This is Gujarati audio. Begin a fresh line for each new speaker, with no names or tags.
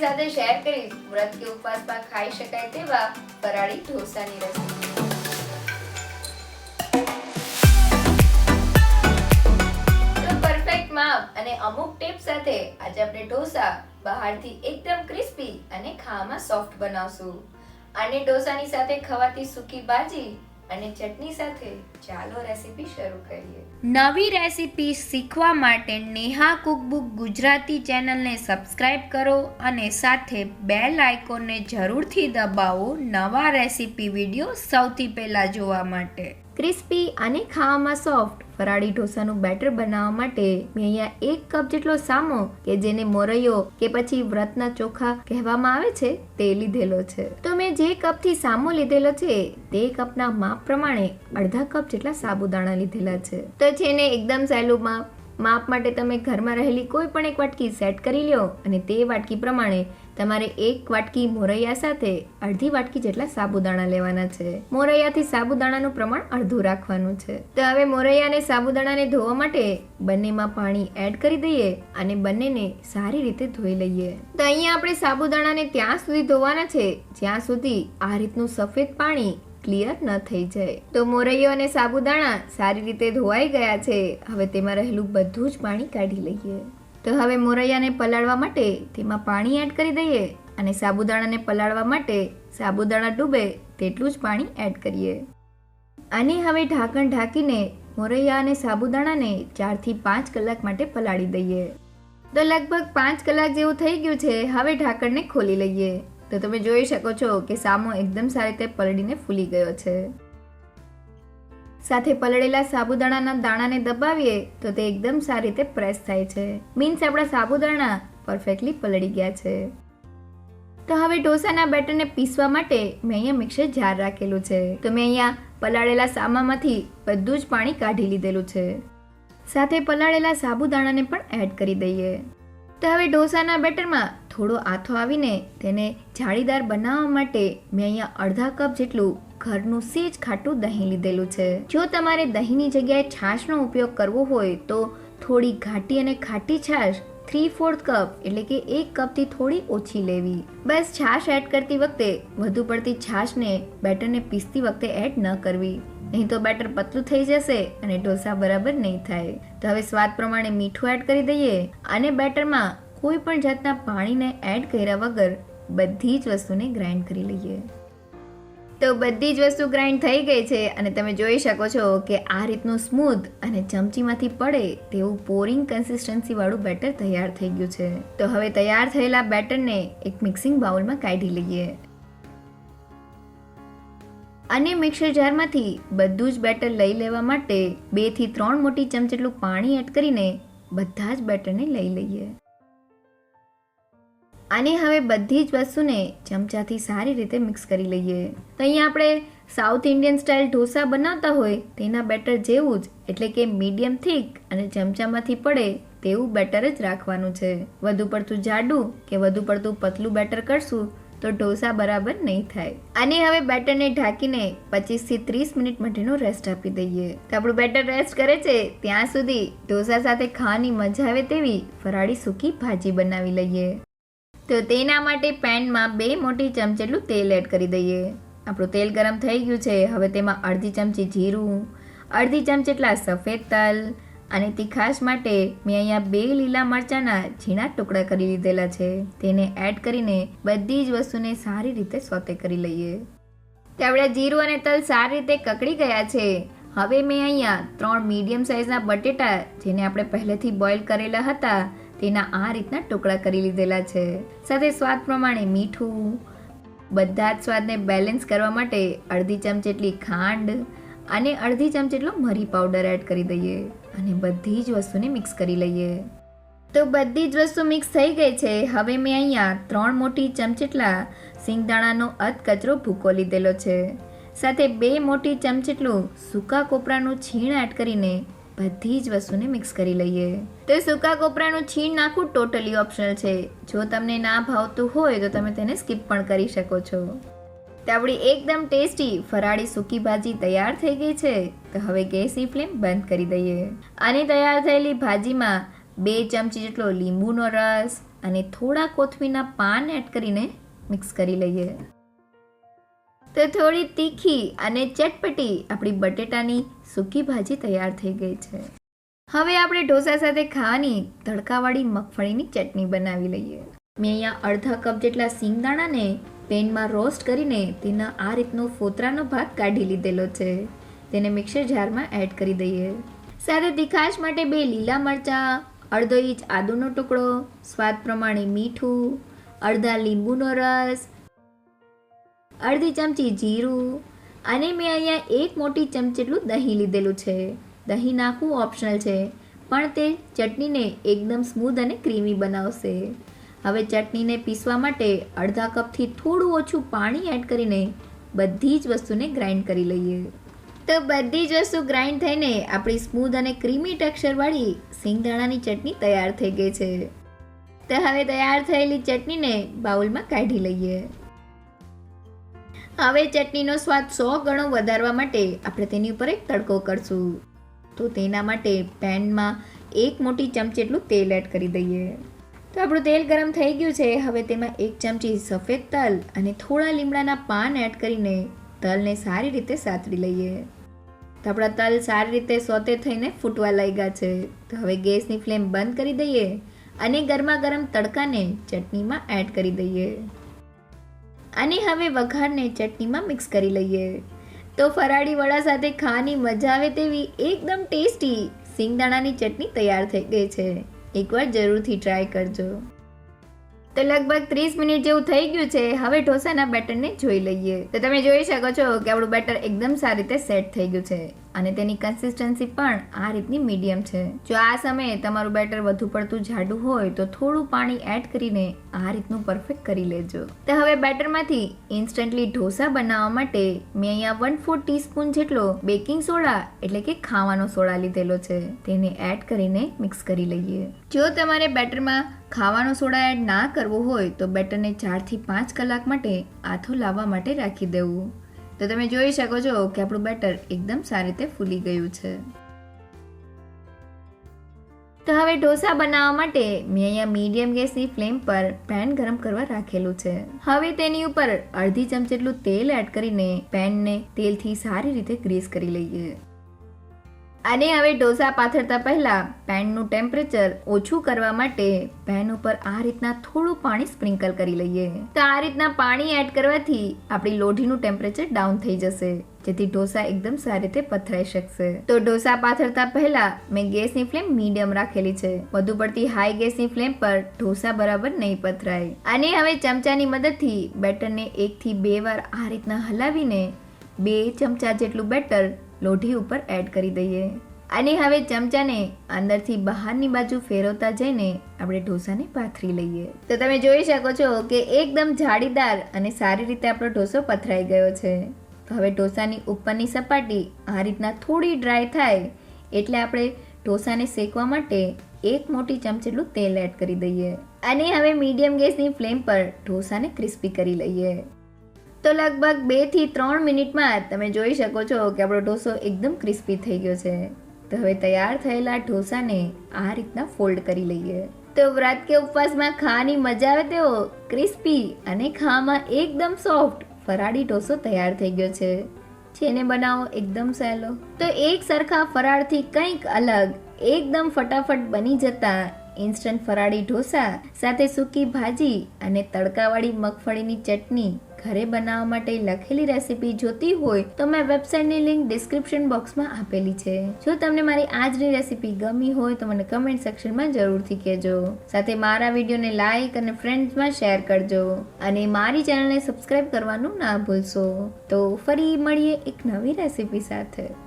શેર કરીશ. વ્રત કે ઉપવાસમાં ખાઈ શકાય તેવા ફરાળી ઢોસાની રેસીપી માપ અને અમુક ટિપ્સ સાથે આજે આપણે ઢોસા બહારથી એકદમ ક્રિસ્પી અને ખાવામાં સોફ્ટ બનાવશું. અને ઢોસાની સાથે ખવાતી સૂકી ભાજી અને ચટણી સાથે ચાલો રેસીપી શરૂ કરીએ. નવી રેસીપી શીખવા માટે નેહા કુકબુક ગુજરાતી ચેનલને સબસ્ક્રાઇબ કરો અને સાથે બેલ આઇકોનને જરૂરથી દબાવો નવા રેસીપી વીડિયો સૌથી પહેલા જોવા માટે. ક્રિસ્પી અને ખાવામાં સોફ્ટ. ફરાળી ઢોસાનું બેટર બનાવવા માટે મેં અહીંયા એક કપ જેટલો સામો કે જેને મોરૈયો કે પછી વ્રતના ચોખા કહેવામાં આવે છે તે લીધેલો છે. તો મેં જે કપથી સામો લીધેલો છે તે કપના માપ પ્રમાણે અડધા કપ જેટલા સાબુદાણા લીધેલા છે. તો જેને એકદમ સહેલું માપ માપ માટે તમે ઘરમાં રહેલી કોઈ પણ એક વાટકી સેટ કરી લ્યો અને તે વાટકી પ્રમાણે તમારે એક વાટકી મોરૈયા સાથે અડધી વાટકી જેટલા સાબુદાણા લેવાના છે. મોરૈયાથી સાબુદાણાનું પ્રમાણ અડધું રાખવાનું છે. તો હવે મોરૈયાને સાબુદાણાને ધોવા માટે બંનેમાં પાણી એડ કરી દઈએ અને બંનેને સારી રીતે ધોઈ લઈએ. તો અહીંયા આપણે સાબુદાણાને ત્યાં સુધી ધોવાના છે, જ્યાં સુધી આ રીતનું સફેદ પાણી ક્લિયર ન થઈ જાય. તો મોરૈયો અને સાબુદાણા સારી રીતે ધોવાઈ ગયા છે, હવે તેમાં રહેલું બધું જ પાણી કાઢી લઈએ. તો હવે મોરૈયાને પલાળવા માટે તેમાં પાણી એડ કરી દઈએ અને સાબુદાણાને પલાળવા માટે સાબુદાણા ડૂબે તેટલું જ પાણી એડ કરીએ. અને હવે ઢાંકણ ઢાંકીને મોરૈયા અને સાબુદાણાને ચારથી પાંચ કલાક માટે પલાળી દઈએ. તો લગભગ પાંચ કલાક જેવું થઈ ગયું છે, હવે ઢાંકણને ખોલી લઈએ. તો તમે જોઈ શકો છો કે સામો એકદમ સારી રીતે પલળીને ફૂલી ગયો છે. સાથે પલળેલા સાબુદાણાના દાણાને દબાવીએ તો તે એકદમ સારી રીતે પ્રેસ થાય છે. મીન્સ આપણા સાબુદાણા પરફેક્ટલી પલળી ગયા છે. તો હવે ઢોસાના બેટરને પીસવા માટે મેં અહીંયા મિક્સર જાર રાખેલું છે. તો મેં અહીંયા પલાળેલા સામામાંથી બધું જ પાણી કાઢી લીધેલું છે. સાથે પલાળેલા સાબુદાણાને પણ એડ કરી દઈએ. તો હવે ઢોસાના બેટરમાં થોડો આથો આવીને તેને જાળીદાર બનાવવા માટે મેં અહીંયા અડધા કપ જેટલું ઘરનું સેજ ખાટું દહીં લીધેલું છે. જો તમારે દહીંની જગ્યાએ છાશનો ઉપયોગ કરવો હોય તો થોડી ઘાટી અને ખાટી છાશ થ્રી ફોર્થ કપ એટલે કે એક કપથી થોડી ઓછી લેવી. બસ છાશ એડ કરતી વખતે વધુ પડતી છાશને બેટરને પીસતી વખતે એડ ન કરવી. નહીં તો બેટર પતલું થઈ જશે અને ઢોસા બરાબર નહીં થાય. તો હવે સ્વાદ પ્રમાણે મીઠું એડ કરી દઈએ અને બેટરમાં કોઈ પણ જાતના પાણીને એડ કર્યા વગર બધી જ વસ્તુને ગ્રાઇન્ડ કરી લઈએ. તો બધી જ વસ્તુ ગ્રાઇન્ડ થઈ ગઈ છે અને તમે જોઈ શકો છો કે આ રીતનું સ્મૂથ અને ચમચીમાંથી પડે તેવું પોરિંગ કન્સિસ્ટન્સીવાળું બેટર તૈયાર થઈ ગયું છે. તો હવે તૈયાર થયેલા બેટરને એક મિક્સિંગ બાઉલમાં કાઢી લઈએ. અને મિક્સર જારમાંથી બધું જ બેટર લઈ લેવા માટે બેથી ત્રણ મોટી ચમચેટલું પાણી એડ કરીને બધા જ બેટરને લઈ લઈએ. અને હવે બધી જ વસ્તુને ચમચાથી સારી રીતે મિક્સ કરી લઈએ. તો અહીંયા આપણે સાઉથ ઇન્ડિયન સ્ટાઇલ ઢોસા બનાવતા હોય તેના બેટર જેવું જ, એટલે કે મીડિયમ થીક અને ચમચામાંથી પડે તેવું બેટર જ રાખવાનું છે. વધુ પડતું જાડું કે વધુ પડતું પતલું બેટર કરશું તો ઢોસા બરાબર નહીં થાય. અને હવે બેટરને ઢાંકીને પચીસથી ત્રીસ મિનિટ માટેનો રેસ્ટ આપી દઈએ. તો આપણું બેટર રેસ્ટ કરે છે, ત્યાં સુધી ઢોસા સાથે ખાવાની મજા આવે તેવી ફરાળી સૂકી ભાજી બનાવી લઈએ. તો તેના માટે પેનમાં બે મોટી ચમચ જેટલું તેલ એડ કરી દઈએ. આપણું તેલ ગરમ થઈ ગયું છે. હવે તેમાં અડધી ચમચી જીરું, અડધી ચમચ જેટલા સફેદ તલ અને તીખાશ માટે મેં અહીંયા બે લીલા મરચાંના ઝીણા ટુકડા કરી લીધેલા છે. તેને એડ કરીને બધી જ વસ્તુને સારી રીતે સોતે કરી લઈએ. તે આપણા જીરું અને તલ સારી રીતે કકડી ગયા છે. હવે મેં અહીંયા ત્રણ મીડિયમ સાઇઝના બટેટા, જેને આપણે પહેલેથી બોઇલ કરેલા હતા તેના આ રીતના ટુકડા કરી લીધેલા છે. સાથે સ્વાદ પ્રમાણે મીઠું, બધા જ સ્વાદને બેલેન્સ કરવા માટે અડધી ચમચ જેટલી ખાંડ અને અડધી ચમચ જેટલો મરી પાવડર એડ કરી દઈએ અને બધી જ વસ્તુને મિક્સ કરી લઈએ. તો બધી જ વસ્તુ મિક્સ થઈ ગઈ છે. હવે મેં અહીંયા ત્રણ મોટી ચમચ જેટલા સિંગદાણાનો અધ કચરો ભૂકો લીધેલો છે. સાથે બે મોટી ચમચ જેટલું સૂકા કોપરાનું છીણ એડ કરીને બધી જ વસ્તુને મિક્સ કરી લઈએ. તો સૂકા કોપરાનું છીણ નાખવું ટોટલી ઓપ્શનલ છે. જો તમને ના ભાવતું હોય તો તમે તેને સ્કીપ પણ કરી શકો છો. તો આપણી એકદમ ટેસ્ટી ફરાળી સૂકી ભાજી તૈયાર થઈ ગઈ છે. તો હવે ગેસની ફ્લેમ બંધ કરી દઈએ. અને તૈયાર થયેલી ભાજીમાં બે ચમચી જેટલો લીંબુનો રસ અને થોડા કોથમીના પાન એડ કરીને મિક્સ કરી લઈએ. તો થોડી તીખી અને ચટપટી આપણી બટેટાની સૂકી ભાજી તૈયાર થઈ ગઈ છે. હવે આપણે ઢોસા સાથે ખાવાની તડકાવાળી મગફળીની ચટણી બનાવી લઈએ. મેં અહીંયા અડધા કપ જેટલા સિંગદાણાને પેનમાં રોસ્ટ કરીને તેના આ રીતનો ફોતરાનો ભાગ કાઢી લીધેલો છે. તેને મિક્સર જારમાં એડ કરી દઈએ. સાથે તીખાશ માટે બે લીલા મરચાં, અડધો ઇંચ આદુનો ટુકડો, સ્વાદ પ્રમાણે મીઠું, અડધા લીંબુનો રસ અડધી ચમચી જીરું અને મેં અહીંયા એક મોટી ચમચી જેટલું દહીં લીધેલું છે. દહીં નાખવું ઓપ્શનલ છે, પણ તે ચટણીને એકદમ સ્મૂધ અને ક્રીમી બનાવશે. હવે ચટણીને પીસવા માટે અડધા કપથી થોડું ઓછું પાણી એડ કરીને બધી જ વસ્તુને ગ્રાઇન્ડ કરી લઈએ. તો બધી જ વસ્તુ ગ્રાઇન્ડ થઈને આપણી સ્મૂધ અને ક્રીમી ટેક્સચરવાળી સિંગદાણાની ચટણી તૈયાર થઈ ગઈ છે. તો હવે તૈયાર થયેલી ચટણીને બાઉલમાં કાઢી લઈએ. હવે ચટણીનો સ્વાદ સો ગણો વધારવા માટે આપણે તેની ઉપર એક તડકો કરશું. તો તેના માટે પેનમાં એક મોટી ચમચી એટલું તેલ એડ કરી દઈએ. તો આપણું તેલ ગરમ થઈ ગયું છે. હવે તેમાં એક ચમચી સફેદ તલ અને થોડા લીમડાના પાન એડ કરીને તલને સારી રીતે સાતડી લઈએ. તો આપણા તલ સારી રીતે સોતે થઈને ફૂટવા લાગ્યા છે. તો હવે ગેસની ફ્લેમ બંધ કરી દઈએ અને ગરમા ગરમ તડકાને ચટણીમાં એડ કરી દઈએ. અને હવે વઘારને ચટણીમાં મિક્સ કરી લઈએ. તો ફરાળી વડા સાથે ખાવાની મજા આવે તેવી એકદમ ટેસ્ટી સિંગદાણાની ચટણી તૈયાર થઈ ગઈ છે. એકવાર જરૂરથી ટ્રાય કરજો. તો લગભગ ત્રીસ મિનિટ જેવું થઈ ગયું છે. હવે ઢોસાના બેટરને જોઈ લઈએ. તો તમે જોઈ શકો છો કે આપણું બેટર એકદમ સારી રીતે સેટ થઈ ગયું છે. અને તેની કન્સિસ્ટન્સી પણ આ રીતની મીડિયમ છે. જો આ સમયે તમારું બેટર વધુ પડતું જાડું હોય, તો થોડું પાણી એડ કરીને આ રીતનું પરફેક્ટ કરી લેજો. તો હવે બેટરમાંથી ઇન્સ્ટન્ટલી ઢોસા બનાવવા માટે મેં અહીંયા વન ફોર ટીસ્પૂન જેટલો બેકિંગ સોડા એટલે કે ખાવાનો સોડા લીધેલો છે. તેને એડ કરીને મિક્સ કરી લઈએ. જો તમારે બેટરમાં ખાવાનો સોડા એડ ના કરવો હોય, તો બેટરને ચારથી પાંચ કલાક માટે આથો લાવવા માટે રાખી દેવું. તો તમે જોઈ શકો છો કે આપણું બેટર એકદમ સારી રીતે ફૂલી ગયું છે. તો હવે ઢોસા બનાવવા માટે મેં અહીંયા મીડિયમ ગેસની ફ્લેમ પર પેન ગરમ કરવા રાખેલું છે. હવે તેની ઉપર અડધી ચમચી જેટલું તેલ એડ કરીને પેનને તેલથી સારી રીતે ગ્રીસ કરી લઈએ. અને હવે ઢોસા પાથરતા પહેલા પેનનું ટેમ્પરેચર ઓછું કરવા માટે પેન ઉપર આ રીતના થોડું પાણી સ્પ્રિંકલ કરી લઈએ. તો આ રીતના પાણી એડ કરવાથી આપણી લોઢીનું ટેમ્પરેચર ડાઉન થઈ જશે, જેથી ઢોસા એકદમ સારી રીતે પથરાઈ શકશે. તો ઢોસા પાથરતા પહેલા મેં ગેસની ફ્લેમ મીડિયમ રાખેલી છે. વધુ પડતી હાઈ ગેસની ફ્લેમ પર ઢોસા બરાબર નહીં પથરાય. અને હવે ચમચાની મદદથી બેટરને એકથી બે વાર આ રીતના હલાવીને બે ચમચા જેટલું બેટર લોઢી ઉપર એડ કરી દઈએ. અને હવે ચમચાને અંદરથી બહારની બાજુ ફેરવતા જઈને આપણે ઢોસાને પાથરી લઈએ. તો તમે જોઈ શકો છો કે એકદમ જાળીદાર અને સારી રીતે આપણો ઢોસો પથરાઈ ગયો છે. તો હવે ઢોસાની ઉપરની સપાટી આ રીતના થોડી ડ્રાય થાય એટલે આપણે ઢોસાને શેકવા માટે એક મોટી ચમચેટલું તેલ એડ કરી દઈએ. અને હવે મીડિયમ ગેસની ફ્લેમ પર ઢોસાને ક્રિસ્પી કરી લઈએ. તો લગભગ બેથી ત્રણ મિનિટમાં તમે જોઈ શકો છો કે આપણો ઢોસો એકદમ ક્રિસ્પી થઈ ગયો છે. તો હવે તૈયાર થયેલા ઢોસાને આ રીતના ફોલ્ડ કરી લઈએ. તો વ્રત કે ઉપવાસમાં ખાવાની મજા આવે તેવો ક્રિસ્પી અને ખાવામાં એકદમ સોફ્ટ ફરાળી ઢોસો તૈયાર થઈ ગયો છે. જેને બનાવો એકદમ સહેલો. તો એક સરખા ફરાળથી કંઈક અલગ, એકદમ ફટાફટ બની જતા ઇન્સ્ટન્ટ ફરાળી ઢોસા, સાથે સૂકી ભાજી અને તડકાવાળી મગફળીની ચટણી ઘરે બનાવવા માટે લખેલી રેસીપી જોતી હોય તો મેં વેબસાઇટની લિંક ડિસ્ક્રિપ્શન બોક્સમાં આપેલી છે. જો તમને મારી આજની રેસીપી ગમી હોય તો મને કમેન્ટ સેક્શનમાં જરૂરથી કહેજો. સાથે મારા વિડીયોને લાઇક અને ફ્રેન્ડ્સમાં શેર કરજો અને મારી ચેનલને સબસ્ક્રાઇબ કરવાનું ના ભૂલશો. તો ફરી મળીએ એક નવી રેસીપી સાથે.